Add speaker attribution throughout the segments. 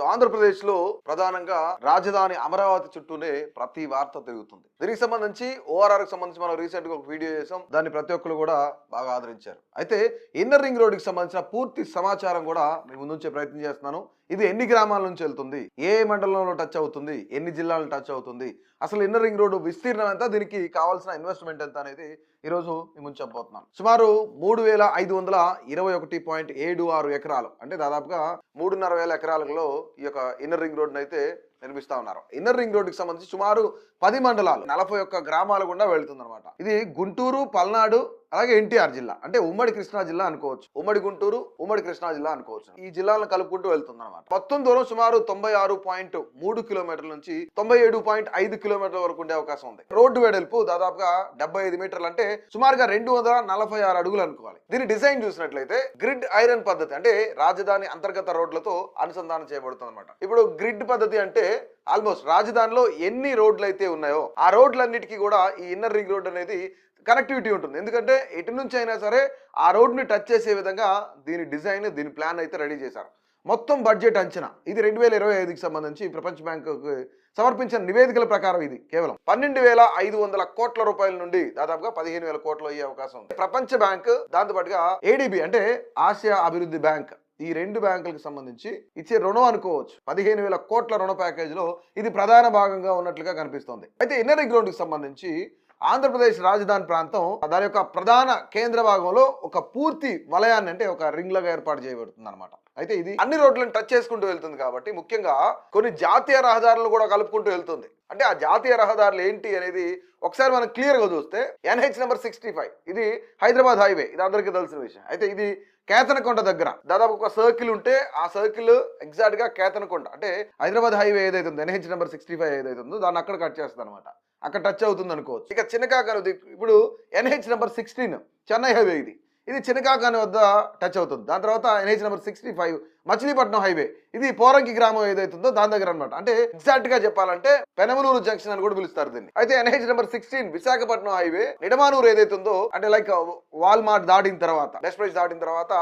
Speaker 1: So ఆంధ్రప్రదేశ్లో ప్రధానంగా రాజధాని అమరావతి చుట్టూనే ప్రతి వార్త తిరుగుతుంది. దీనికి సంబంధించి ఓఆర్ఆర్కి సంబంధించి మనం రీసెంట్గా ఒక వీడియో చేసాం. దాన్ని ప్రతి ఒక్కరు కూడా బాగా ఆదరించారు. అయితే ఇన్నర్ రింగ్ రోడ్కి సంబంధించిన పూర్తి సమాచారం కూడా మీ ముందుంచే ప్రయత్నం చేస్తున్నాను. ఇది ఎన్ని గ్రామాల నుంచి వెళ్తుంది? ఏ మండలంలో టచ్ అవుతుంది? ఎన్ని జిల్లాలను టచ్ అవుతుంది? అసలు ఇన్నర్ రింగ్ రోడ్డు విస్తీర్ణం ఎంత? దీనికి కావాల్సిన ఇన్వెస్ట్మెంట్ ఎంత అనేది ఈరోజు మీ ముందు చెప్పబోతున్నాను సుమారు మూడు వేల ఐదు వందల ఇరవై ఒకటి పాయింట్ ఏడు ఆరు ఎకరాలు. అంటే దాదాపుగా మూడున్నర వేల ఎకరాలలో ఈ యొక్క ఇన్నర్ రింగ్ రోడ్ను అయితే నిర్మిస్తా ఉన్నారు. ఇన్నర్ రింగ్ రోడ్డుకి సంబంధించి సుమారు పది మండలాలు నలభై ఒక్క గ్రామాల గుండా వెళ్తుంది అనమాట ఇది గుంటూరు పల్నాడు అలాగే ఎన్టీఆర్ జిల్లా. అంటే ఉమ్మడి కృష్ణా జిల్లా అనుకోవచ్చు. ఉమ్మడి గుంటూరు ఉమ్మడి కృష్ణా జిల్లా అనుకోవచ్చు. ఈ జిల్లాలను కలుపుకుంటూ వెళ్తుంది అనమాట మొత్తం దూరం సుమారు తొంభై ఆరు పాయింట్ మూడు కిలోమీటర్ల నుంచి తొంభై ఏడు పాయింట్ ఐదు కిలోమీటర్ల వరకు ఉండే అవకాశం ఉంది. రోడ్డు వెడల్పు దాదాపుగా డెబ్బై ఐదు మీటర్లు అంటే సుమారుగా రెండు వందల నలభై ఆరు అడుగులు అనుకోవాలి. దీని డిజైన్ చూసినట్లయితే గ్రిడ్ ఐరన్ పద్ధతి అంటే రాజధాని అంతర్గత రోడ్లతో అనుసంధానం చేయబడుతుంది అనమాట ఇప్పుడు గ్రిడ్ పద్ధతి అంటే ఆల్మోస్ట్ రాజధానిలో ఎన్ని రోడ్లు అయితే ఉన్నాయో ఆ రోడ్లన్నిటికీ కూడా ఈ ఇన్నర్ రింగ్ రోడ్ అనేది కనెక్టివిటీ ఉంటుంది. ఎందుకంటే ఎటు నుంచి అయినా సరే ఆ రోడ్ని టచ్ చేసే విధంగా దీని డిజైన్ దీని ప్లాన్ అయితే రెడీ చేశారు. మొత్తం బడ్జెట్ అంచనా. ఇది రెండు వేల ఇరవై ఐదుకి సంబంధించి ప్రపంచ బ్యాంకు సమర్పించిన నివేదికల ప్రకారం ఇది కేవలం పన్నెండు వేల ఐదు వందల కోట్ల రూపాయల నుండి దాదాపుగా పదిహేను వేల కోట్లు అయ్యే అవకాశం ఉంది. ప్రపంచ బ్యాంక్ దాంతోపాటుగా ఏడిబి అంటే ఆసియా అభివృద్ధి బ్యాంక్ ఈ రెండు బ్యాంకులకు సంబంధించి ఇచ్చే రుణం అనుకోవచ్చు. పదిహేను వేల కోట్ల రుణ ప్యాకేజీలో ఇది ప్రధాన భాగంగా ఉన్నట్లుగా కనిపిస్తోంది. అయితే ఎన్ఆర్ఐ గ్రౌండ్కి సంబంధించి ఆంధ్రప్రదేశ్ రాజధాని ప్రాంతం దాని యొక్క ప్రధాన కేంద్ర భాగంలో ఒక పూర్తి వలయాన్ని అంటే ఒక రింగ్ లాగా ఏర్పాటు చేయబడుతుంది అనమాట అయితే ఇది అన్ని రోడ్లను టచ్ చేసుకుంటూ వెళ్తుంది కాబట్టి ముఖ్యంగా కొన్ని జాతీయ రహదారులను కూడా కలుపుకుంటూ వెళ్తుంది. అంటే ఆ జాతీయ రహదారులు ఏంటి అనేది ఒకసారి మనం క్లియర్గా చూస్తే ఎన్హెచ్ నెంబర్ సిక్స్టీ ఫైవ్ ఇది హైదరాబాద్ హైవే ఇది అందరికీ తెలిసిన విషయం. అయితే ఇది కేతనకొండ దగ్గర దాదాపు ఒక సర్కిల్ ఉంటే ఆ సర్కిల్ ఎగ్జాక్ట్గా కేతనకొండ అంటే హైదరాబాద్ హైవే ఏదైతే ఉందో ఎన్హెచ్ నెంబర్ సిక్స్టీ ఫైవ్ ఏదైతే ఉందో దాన్ని అక్కడ కట్ చేస్తుంది అనమాట అక్కడ టచ్ అవుతుంది అనుకోవచ్చు ఇక చిన్నకాకర ఇప్పుడు NH number sixteen Chennai highway ఇది. ఇది చినకాకాని వద్ద టచ్ అవుతుంది. దాని తర్వాత NH number sixty five Machilipatnam highway. ఇది పోరంకి గ్రామం ఏదైతుందో దాని దగ్గర అనమాట అంటే ఎగ్జాక్ట్గా చెప్పాలంటే పెనమలూరు జంక్షన్ అని కూడా పిలుస్తారు దీన్ని. అయితే NH number sixteen Visakhapatnam highway Nidamanuru ఏదైతుందో అంటే లైక్ వాల్మార్ట్ uh, దాటిన తర్వాత బెస్ట్ దాటిన తర్వాత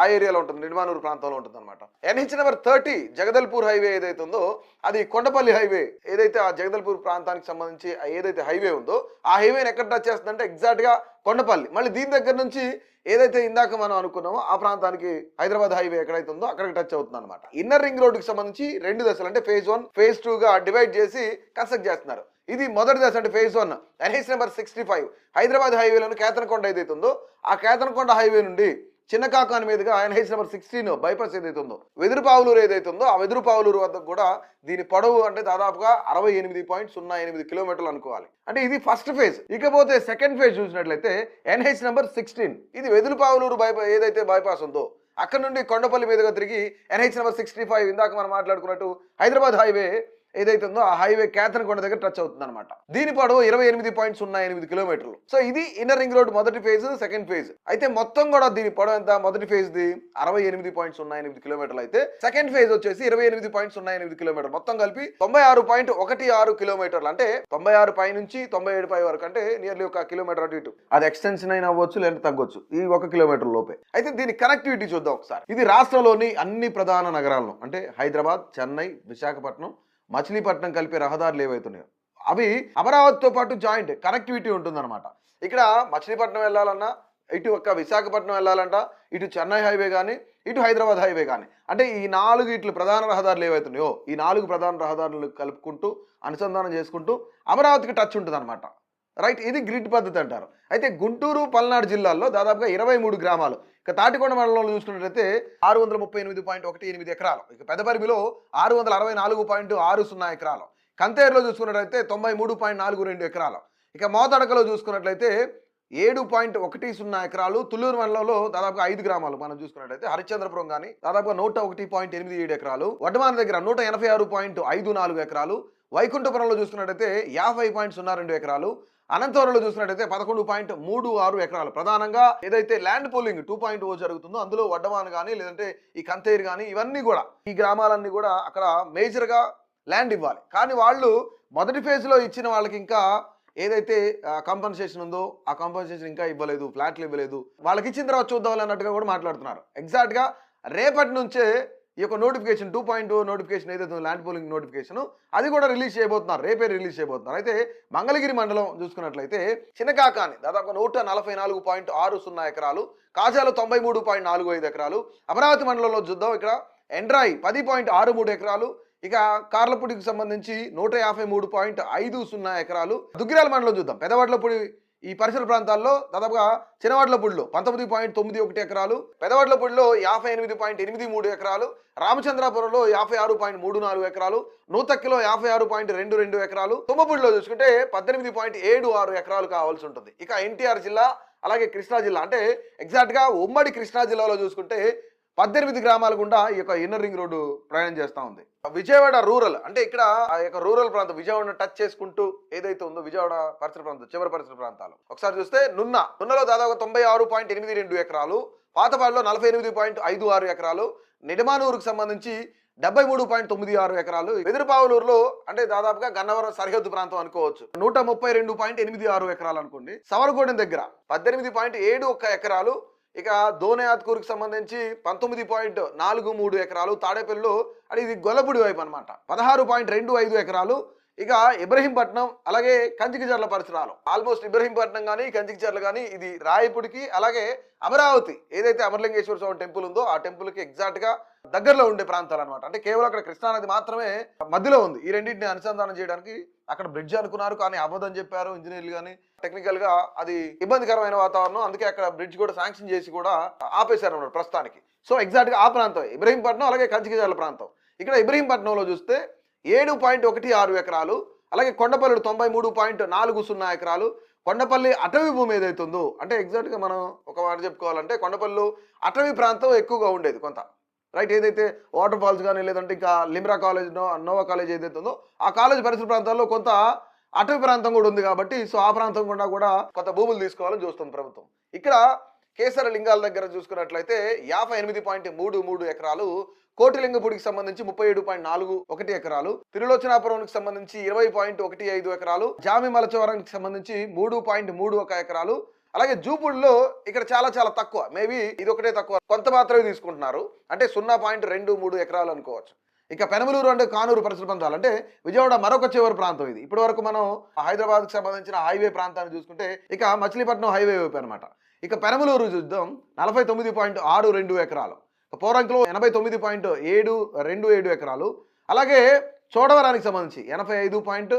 Speaker 1: ఆ ఏరియాలో ఉంటుంది నిడమానూరు ప్రాంతంలో ఉంటుంది అనమాట NH number thirty Jagdalpur highway ఏదైతుందో అది కొండపల్లి హైవే ఏదైతే ఆ జగదల్పూర్ ప్రాంతానికి సంబంధించి ఏదైతే హైవే ఉందో ఆ హైవేని ఎక్కడ టచ్ చేస్తుందంటే ఎగ్జాక్ట్గా కొండపల్లి. మళ్ళీ దీని దగ్గర నుంచి ఏదైతే ఇందాక మనం అనుకున్నామో ఆ ప్రాంతానికి హైదరాబాద్ హైవే ఎక్కడైతే ఉందో అక్కడికి టచ్ అవుతుంది అనమాట ఇన్నర్ రింగ్ రోడ్డుకి సంబంధించి రెండు దశలు అంటే ఫేజ్ వన్ ఫేజ్ టూగా డివైడ్ చేసి కన్స్ట్రక్ట్ చేస్తున్నారు. ఇది మొదటి దశ అంటే phase one NH number sixty five Hyderabad హైవేలోని Ketanakonda ఏదైతే ఉందో ఆ కేతనకొండ హైవే నుండి చిన్నకాకాని మీదుగా ఎన్హెచ్ నెంబర్ సిక్స్టీన్ బైపాస్ ఏదైతే ఉందో వెదురుపావులూరు ఏదైతే ఉందో ఆ వెదురుపావులూరు వద్ద కూడా దీని పొడవు అంటే దాదాపుగా అరవై ఎనిమిది పాయింట్ సున్నా ఎనిమిది కిలోమీటర్లు అనుకోవాలి. అంటే ఇది ఫస్ట్ ఫేజ్. ఇకపోతే సెకండ్ ఫేజ్ చూసినట్లయితే ఎన్హెచ్ నెంబర్ సిక్స్టీన్. ఇది వెదురుపావులూరు బైపా ఏదైతే బైపాస్ ఉందో అక్కడ నుండి కొండపల్లి మీదుగా తిరిగి ఎన్హెచ్ నెంబర్ సిక్స్టీ ఫైవ్ ఇందాక మనం మాట్లాడుకున్నట్టు హైదరాబాద్ హైవే ఏదైతే ఉందో ఆ హైవే కేతనకొండ దగ్గర టచ్ అవుతుంది అనమాట దీని పొడవు ఇరవై ఎనిమిది పాయింట్ సున్నా ఎనిమిది కిలోమీటర్లు. సో ఇది ఇన్నర్ రింగ్ రోడ్ మొదటి ఫేజ్ సెకండ్ ఫేజ్ అయితే మొత్తం కూడా దీని పొడవు ఎంత? మొదటి ఫేజ్ ది అరవై ఎనిమిది పాయింట్ సున్నా ఎనిమిది కిలోమీటర్లు అయితే సెకండ్ ఫేజ్ వచ్చేసి ఇరవై ఎనిమిది పాయింట్ సున్నా ఎనిమిది కిలోమీటర్ మొత్తం కలిపి తొంభై ఆరు పాయింట్ ఒకటి ఆరు కిలోమీటర్లు. అంటే తొంభై ఆరు పై నుంచి తొంభై ఏడు పై వరకు అంటే నియర్లీ ఒక కిలోమీటర్ అటు ఇటు. అది ఎక్స్టెన్షన్ అయినా అవ్వచ్చు లేదంటే తగ్గొచ్చు. ఈ ఒక కిలోమీటర్ లోపే. అయితే దీని కనెక్టివిటీ చూద్దాం ఒకసారి. ఇది రాష్ట్రంలోని అన్ని ప్రధాన నగరాలను అంటే హైదరాబాద్ చెన్నై విశాఖపట్నం మచిలీపట్నం కలిపే రహదారులు ఏవైతున్నాయో. అవి అమరావతితో పాటు జాయింట్ కనెక్టివిటీ ఉంటుందన్నమాట. ఇక్కడ మచిలీపట్నం వెళ్ళాలన్నా ఇటు ఒక్క విశాఖపట్నం వెళ్ళాలంట ఇటు చెన్నై హైవే కానీ ఇటు హైదరాబాద్ హైవే కానీ అంటే ఈ నాలుగు ఇట్లు ప్రధాన రహదారులు ఏవైతున్నాయో ఈ నాలుగు ప్రధాన రహదారులు కలుపుకుంటూ అనుసంధానం చేసుకుంటూ అమరావతికి టచ్ ఉంటుంది అనమాట రైట్? ఇది గ్రిడ్ పద్ధతి అంటారు. అయితే గుంటూరు పల్నాడు జిల్లాల్లో దాదాపుగా ఇరవై మూడు గ్రామాలు ఇక తాటికొండ మండలంలో చూసుకున్నట్లయితే ఆరు వందల ముప్పై ఎనిమిది పాయింట్ ఒకటి ఎనిమిది ఎకరాలు. ఇక పెదపరిమిలో ఆరు వందల అరవై నాలుగు పాయింట్ ఆరు సున్నా ఎకరాలు. కంతేరులో చూసుకున్నట్లయితే తొంభై మూడు పాయింట్ నాలుగు రెండు ఎకరాలు. ఇక మోతడకలో చూసుకున్నట్లయితే ఏడు పాయింట్ ఒకటి సున్నా ఎకరాలు. తుళ్ళూరు మండలంలో దాదాపుగా ఐదు గ్రామాలు మనం చూసుకున్నట్లయితే హరిశ్చంద్రపురం కానీ దాదాపుగా నూట ఒకటి పాయింట్ ఎనిమిది ఏడు ఎకరాలు. వడ్డమాన దగ్గర నూట ఎనభై ఆరు పాయింట్ ఐదు నాలుగు ఎకరాలు. వైకుంఠపురంలో చూసుకున్నట్టయితే యాభై పాయింట్ సున్నా రెండు ఎకరాలు అనంతవరంలో చూసినట్టయితే పదకొండు పాయింట్ మూడు ఆరు ఎకరాలు. ప్రధానంగా ఏదైతే land pooling two point O జరుగుతుందో అందులో వడ్డమాన్ కానీ లేదంటే ఈ కంతేరు కానీ ఇవన్నీ కూడా ఈ గ్రామాలన్నీ కూడా అక్కడ మేజర్గా ల్యాండ్ ఇవ్వాలి. కానీ వాళ్ళు మొదటి ఫేజ్లో ఇచ్చిన వాళ్ళకి ఇంకా ఏదైతే కాంపన్సేషన్ ఉందో ఆ కాంపన్సేషన్ ఇంకా ఇవ్వలేదు ఫ్లాట్లు ఇవ్వలేదు వాళ్ళకి ఇచ్చిన తర్వాత చూద్దాం అన్నట్టుగా కూడా మాట్లాడుతున్నారు. ఎగ్జాక్ట్గా రేపటి నుంచే ఈ యొక్క నోటిఫికేషన్ టూ పాయింట్ నోటిఫికేషన్ ఏదైతే ఉందో ల్యాండ్ పోలింగ్ నోటిఫికేషన్ అది కూడా రిలీజ్ చేయబోతున్నారు. రేపే రిలీజ్ చేయబోతున్నారు. అయితే మంగళగిరి మండలం చూసుకున్నట్లయితే చిన్నకాకాని దాదాపు నూట నలభై నాలుగు పాయింట్ ఆరు సున్నా ఎకరాలు కాజాలు తొంభై మూడు పాయింట్ నాలుగు ఐదు ఎకరాలు అమరావతి మండలంలో చూద్దాం. ఇక్కడ ఎండ్రాయి పది పాయింట్ ఆరు మూడు ఎకరాలు ఇక కార్లపూడికి సంబంధించి నూట యాభై మూడు పాయింట్ ఐదు సున్నా ఎకరాలు దుగ్గిరాల మండలం చూద్దాం. పెదవడ్లపూడి ఈ పరిసర ప్రాంతాల్లో దాదాపుగా చిన్నవాడ్లపూడిలో పంతొమ్మిది పాయింట్ తొమ్మిది ఒకటి ఎకరాలు పెదవాడ్లపూడిలో యాభై ఎనిమిది పాయింట్ ఎనిమిది మూడు ఎకరాలు రామచంద్రాపురంలో యాభై ఆరు పాయింట్ మూడు నాలుగు ఎకరాలు నూతక్కిలో యాభై ఆరు పాయింట్ రెండు రెండు ఎకరాలు. తుమ్మపూడిలో చూసుకుంటే పద్దెనిమిది పాయింట్ ఏడు ఆరు ఎకరాలు కావాల్సి ఉంటుంది. ఇక ఎన్టీఆర్ జిల్లా అలాగే కృష్ణా జిల్లా అంటే ఎగ్జాక్ట్గా ఉమ్మడి కృష్ణా జిల్లాలో చూసుకుంటే పద్దెనిమిది గ్రామాల గుండా ఈ యొక్క ఇన్నర్ రింగ్ రోడ్డు ప్రయాణం చేస్తూ ఉంది. విజయవాడ రూరల్ అంటే ఇక్కడ ఆ యొక్క రూరల్ ప్రాంతం విజయవాడ టచ్ చేసుకుంటూ ఏదైతే ఉందో విజయవాడ పరిసర ప్రాంతం చివరి పరిసర ప్రాంతాలు. ఒకసారి చూస్తే నున్న. నున్నలో దాదాపు తొంభై ఆరు పాయింట్ ఎనిమిది రెండు ఎకరాలు పాతపాడులో నలభై ఎనిమిది పాయింట్ ఐదు ఆరు ఎకరాలు నిడమానూరుకు సంబంధించి డెబ్బై మూడు పాయింట్ తొమ్మిది ఆరు ఎకరాలు ఎదురుపావులూరులో అంటే దాదాపుగా గన్నవరం సరిహద్దు ప్రాంతం అనుకోవచ్చు. నూట ముప్పై రెండు పాయింట్ ఎనిమిది ఆరు ఎకరాలు అనుకోండి. సవరగూడెం దగ్గర పద్దెనిమిది పాయింట్ ఏడు ఒక్క ఎకరాలు ఇక దోనేయాత్కూరుకు సంబంధించి పంతొమ్మిది పాయింట్ నాలుగు మూడు ఎకరాలు తాడేపల్లిలో అంటే ఇది గొల్లపూడి వైపు అనమాట పదహారు పాయింట్ రెండు ఐదు ఎకరాలు. ఇక ఇబ్రహీంపట్నం అలాగే కంచికిచర్ల పరిసరాలు. ఆల్మోస్ట్ ఇబ్రహీంపట్నం కానీ కంచికిచర్ల కానీ ఇది రాయపుడికి అలాగే అమరావతి ఏదైతే అమరలింగేశ్వర స్వామి టెంపుల్ ఉందో ఆ టెంపుల్కి ఎగ్జాక్ట్గా దగ్గరలో ఉండే ప్రాంతాలు అనమాట అంటే కేవలం అక్కడ కృష్ణానది మాత్రమే మధ్యలో ఉంది. ఈ రెండింటిని అనుసంధానం చేయడానికి అక్కడ బ్రిడ్జ్ అనుకున్నారు కానీ అబద్ధం చెప్పారు ఇంజనీర్లు కానీ టెక్నికల్గా అది ఇబ్బందికరమైన వాతావరణం. అందుకే అక్కడ బ్రిడ్జ్ కూడా శాంక్షన్ చేసి కూడా ఆపేశారు అన్నమాట ప్రస్తుతానికి. సో ఎగ్జాక్ట్గా ఆ ప్రాంతం ఇబ్రహీంపట్నం అలాగే కంచికిజర్ల ప్రాంతం. ఇక్కడ ఇబ్రహీంపట్నంలో చూస్తే ఏడు పాయింట్ ఒకటి ఆరు ఎకరాలు అలాగే కొండపల్లి తొంభై మూడు పాయింట్ నాలుగు సున్నా ఎకరాలు. కొండపల్లి అటవీ భూమి ఏదైతే ఉందో అంటే ఎగ్జాక్ట్గా మనం ఒక మాట చెప్పుకోవాలంటే కొండపల్లి అటవీ ప్రాంతం ఎక్కువగా ఉండేది కొంత. రైట్ ఏదైతే వాటర్ ఫాల్స్ కానీ లేదంటే ఇంకా లిమ్రా కాలేజ్ నోవా కాలేజ్ ఏదైతే ఉందో ఆ కాలేజ్ పరిసర ప్రాంతాల్లో కొంత అటవీ ప్రాంతం కూడా ఉంది కాబట్టి సో ఆ ప్రాంతం గుండా కూడా కొంత భూములు తీసుకోవాలని చూస్తుంది ప్రభుత్వం. ఇక్కడ కేసర లింగాల దగ్గర చూసుకున్నట్లయితే యాభై ఎనిమిది పాయింట్ మూడు మూడు ఎకరాలు కోటిలింగపూడికి సంబంధించి ముప్పై ఏడు పాయింట్ నాలుగు ఒకటి ఎకరాలు తిరులోచనాపురంకి సంబంధించి ఇరవై పాయింట్ ఒకటి ఐదు ఎకరాలు జామి మలచవరానికి సంబంధించి మూడు పాయింట్ మూడు ఒక ఎకరాలు అలాగే జూపుడిలో ఇక్కడ చాలా చాలా తక్కువ. మేబీ ఇది ఒకటే తక్కువ. కొంత మాత్రమే తీసుకుంటున్నారు. అంటే సున్నా పాయింట్ రెండు మూడు ఎకరాలు అనుకోవచ్చు. ఇక పెనమలూరు అంటే కానూరు పరిసర ప్రాంతాలు అంటే విజయవాడ మరొక చివరి ప్రాంతం ఇది. ఇప్పటి వరకు మనం హైదరాబాద్కి సంబంధించిన హైవే ప్రాంతాన్ని చూసుకుంటే ఇక మచిలీపట్నం హైవే వైపు అనమాట ఇక పెనమలూరు చూద్దాం. నలభై తొమ్మిది పాయింట్ ఆరు రెండు ఎకరాలు. పోరంకిలో ఎనభై తొమ్మిది పాయింట్ ఏడు రెండు ఏడు ఎకరాలు. అలాగే చోడవరానికి సంబంధించి ఎనభై ఐదు పాయింట్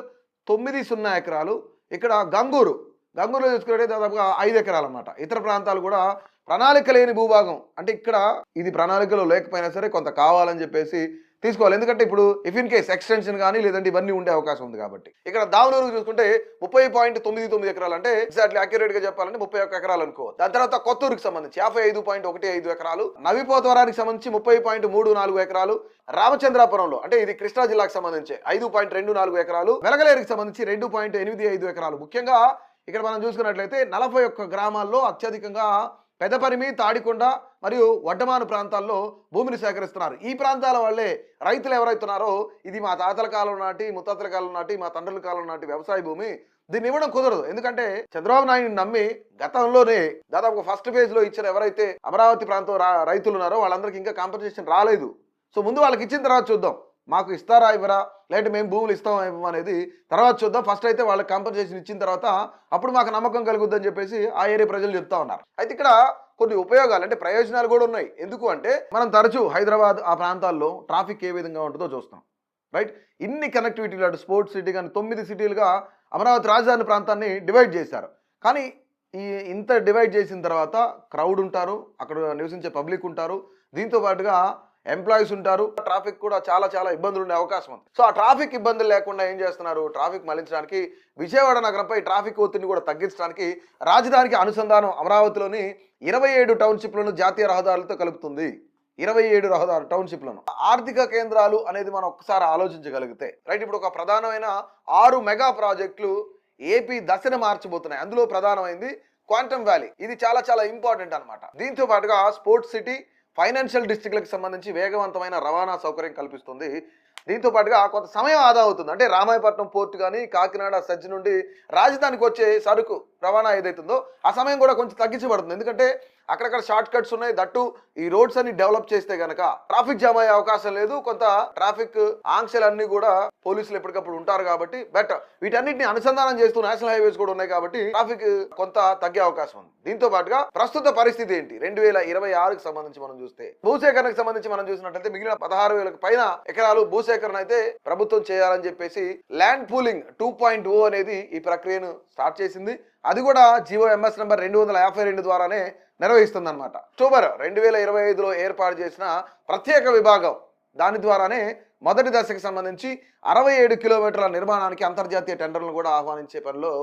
Speaker 1: తొమ్మిది సున్నా ఎకరాలు. ఇక్కడ గంగూరు గంగూరులో చూసుకుంటే దాదాపుగా ఐదు ఎకరాలు అనమాట ఇతర ప్రాంతాలు కూడా ప్రణాళిక లేని భూభాగం. అంటే ఇక్కడ ఇది ప్రణాళికలో లేకపోయినా సరే కొంత కావాలని చెప్పేసి తీసుకోవాలి. ఎందుకంటే ఇప్పుడు ఇఫ్ ఇన్ కేస్ ఎక్స్టెన్షన్ కానీ లేదంటే ఇవన్నీ ఉండే అవకాశం ఉంది కాబట్టి. ఇక్కడ దావనూరు చూసుకుంటే ముప్పై పాయింట్ తొమ్మిది తొమ్మిది ఎకరాలు అంటే ఎగ్జాక్ట్లీ అక్యురేట్గా చెప్పాలంటే ముప్పై ఒక్క ఎకరాలు అనుకో దాని తర్వాత కొత్తూరుకి సంబంధించి యాభై ఐదు పాయింట్ ఒకటి ఐదు ఎకరాలు నవిపోతవరానికి సంబంధించి ముప్పై పాయింట్ మూడు నాలుగు ఎకరాలు రామచంద్రాపురంలో అంటే ఇది కృష్ణా జిల్లాకు సంబంధించి ఐదు పాయింట్ రెండు నాలుగు ఎకరాలు వెలగలేరుకి సంబంధించి రెండు పాయింట్ ఎనిమిది ఐదు ఎకరాలు. ముఖ్యంగా ఇక్కడ మనం చూసుకున్నట్లయితే నలభై ఒక్క గ్రామాల్లో అత్యధికంగా పెదపరిమి తాడికొండ మరియు వడ్డమాను ప్రాంతాల్లో భూమిని సేకరిస్తున్నారు. ఈ ప్రాంతాల వల్లే రైతులు ఎవరైతున్నారో ఇది మా తాతల కాలం నాటి ముత్తాతల కాలం నాటి మా తండ్రుల కాలం నాటి వ్యవసాయ భూమి. దీన్ని ఇవ్వడం కుదరదు. ఎందుకంటే చంద్రబాబు నాయుడు నమ్మి గతంలోనే దాదాపు ఫస్ట్ ఫేజ్లో ఇచ్చిన ఎవరైతే అమరావతి ప్రాంతం రైతులు ఉన్నారో వాళ్ళందరికీ ఇంకా కాంపెన్సేషన్ రాలేదు. సో ముందు వాళ్ళకి ఇచ్చిన తర్వాత చూద్దాం. మాకు ఇస్తారా ఇవ్వరా? లేదంటే మేము భూములు ఇస్తాం అనేది తర్వాత చూద్దాం. ఫస్ట్ అయితే వాళ్ళకి కాంపెన్సేషన్ ఇచ్చిన తర్వాత అప్పుడు మాకు నమ్మకం కలుగుద్దని చెప్పేసి ఆ ఏరియా ప్రజలు చెప్తా ఉన్నారు. అయితే ఇక్కడ కొన్ని ఉపయోగాలు అంటే ప్రయోజనాలు కూడా ఉన్నాయి. ఎందుకు అంటే మనం తరచూ హైదరాబాద్ ఆ ప్రాంతాల్లో ట్రాఫిక్ ఏ విధంగా ఉంటుందో చూస్తాం. రైట్ ఇన్ని కనెక్టివిటీలు అటు స్పోర్ట్స్ సిటీ కానీ తొమ్మిది సిటీలుగా అమరావతి రాజధాని ప్రాంతాన్ని డివైడ్ చేశారు. కానీ ఈ ఇంత డివైడ్ చేసిన తర్వాత క్రౌడ్ ఉంటారు. అక్కడ నివసించే పబ్లిక్ ఉంటారు. దీంతో పాటుగా ఎంప్లాయీస్ ఉంటారు ట్రాఫిక్ కూడా చాలా చాలా ఇబ్బందులు ఉండే అవకాశం ఉంది. సో ఆ ట్రాఫిక్ ఇబ్బందులు లేకుండా ఏం చేస్తున్నారు? ట్రాఫిక్ మళ్ళించడానికి విజయవాడ నగరంపై ట్రాఫిక్ ఒత్తిడిని కూడా తగ్గించడానికి రాజధానికి అనుసంధానం అమరావతిలోని ఇరవై ఏడు టౌన్షిప్లను జాతీయ రహదారులతో కలుపుతుంది. ఇరవై ఏడు రహదారు టౌన్షిప్లను. ఆర్థిక కేంద్రాలు అనేది మనం ఒక్కసారి ఆలోచించగలిగితే రైట్ ఇప్పుడు ఒక ప్రధానమైన ఆరు మెగా ప్రాజెక్టులు ఏపీ దశను మార్చబోతున్నాయి. అందులో ప్రధానమైంది క్వాంటమ్ వ్యాలీ. ఇది చాలా చాలా ఇంపార్టెంట్ అనమాట దీంతో పాటుగా స్పోర్ట్స్ సిటీ ఫైనాన్షియల్ డిస్ట్రిక్ట్లకు సంబంధించి వేగవంతమైన రవాణా సౌకర్యం కల్పిస్తుంది. దీంతో పాటుగా కొంత సమయం ఆదా అవుతుంది. అంటే రామాయపట్నం పోర్ట్ కానీ కాకినాడ సజ్జి నుండి రాజధానికి వచ్చే సరుకు రవాణా ఏదైతుందో ఆ సమయం కూడా కొంచెం తగ్గించబడుతుంది. ఎందుకంటే అక్కడక్కడ షార్ట్ కట్స్ ఉన్నాయి. దట్టు ఈ రోడ్స్ అన్ని డెవలప్ చేస్తే గనక ట్రాఫిక్ జామ్ అయ్యే అవకాశం లేదు. కొంత ట్రాఫిక్ ఆంక్షలన్నీ కూడా పోలీసులు ఎప్పటికప్పుడు ఉంటారు కాబట్టి బెటర్. వీటన్నిటిని అనుసంధానం చేస్తూ నేషనల్ హైవేస్ కూడా ఉన్నాయి కాబట్టి ట్రాఫిక్ కొంత తగ్గే అవకాశం ఉంది. దీంతో పాటుగా ప్రస్తుత పరిస్థితి ఏంటి? రెండు వేల ఇరవై ఆరుకు సంబంధించి మనం చూస్తే భూసేకరణకు సంబంధించి మనం చూసినట్లయితే మిగిలిన పదహారు వేలకు పైన ఎకరాలు భూసేకరణ అయితే ప్రభుత్వం చేయాలని చెప్పేసి land pooling two point O అనేది ఈ ప్రక్రియను స్టార్ట్ చేసింది. అది కూడా జియో ఎంఎస్ నెంబర్ రెండు వందల యాభై రెండు ద్వారానే నిర్వహిస్తుంది అనమాట అక్టోబర్ రెండు వేల ఇరవై ఐదులో ఏర్పాటు చేసిన ప్రత్యేక విభాగం దాని ద్వారానే మొదటి దశకు సంబంధించి అరవై ఏడు కిలోమీటర్ల నిర్మాణానికి అంతర్జాతీయ టెండర్లను కూడా ఆహ్వానించే పనిలో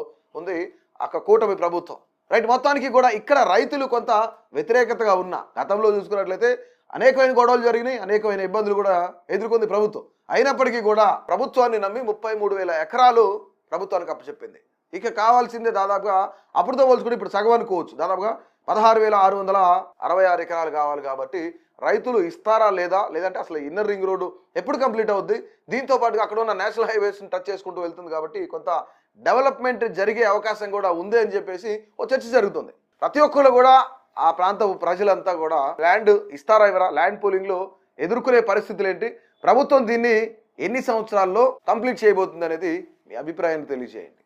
Speaker 1: ఉంది అక్క కూటమి ప్రభుత్వం. రైట్ మొత్తానికి కూడా ఇక్కడ రైతులు కొంత వ్యతిరేకతగా ఉన్న. గతంలో చూసుకున్నట్లయితే అనేకమైన గొడవలు జరిగినాయి అనేకమైన ఇబ్బందులు కూడా ఎదుర్కొంది ప్రభుత్వం. అయినప్పటికీ కూడా ప్రభుత్వాన్ని నమ్మి ముప్పై మూడు వేల ఎకరాలు ప్రభుత్వానికి అప్పచెప్పింది. ఇక కావాల్సిందే దాదాపుగా అప్పుడుతో పోల్చుకుంటే ఇప్పుడు సగం అనుకోవచ్చు. దాదాపుగా పదహారు వేల ఆరు వందల అరవై ఆరు ఎకరాలు కావాలి కాబట్టి రైతులు ఇస్తారా లేదా? లేదంటే అసలు ఇన్నర్ రింగ్ రోడ్డు ఎప్పుడు కంప్లీట్ అవుద్ది? దీంతో పాటుగా అక్కడ ఉన్న నేషనల్ హైవేస్ని టచ్ చేసుకుంటూ వెళ్తుంది కాబట్టి కొంత డెవలప్మెంట్ జరిగే అవకాశం కూడా ఉంది అని చెప్పేసి ఓ చర్చ జరుగుతుంది. ప్రతి ఒక్కరు కూడా ఆ ప్రాంత ప్రజలంతా కూడా ల్యాండ్ ఇస్తారా ఇవరా ల్యాండ్ పోలింగ్లో ఎదుర్కొనే పరిస్థితులు ఏంటి? ప్రభుత్వం దీన్ని ఎన్ని సంవత్సరాల్లో కంప్లీట్ చేయబోతుంది అనేది మీ అభిప్రాయాన్ని తెలియజేయండి.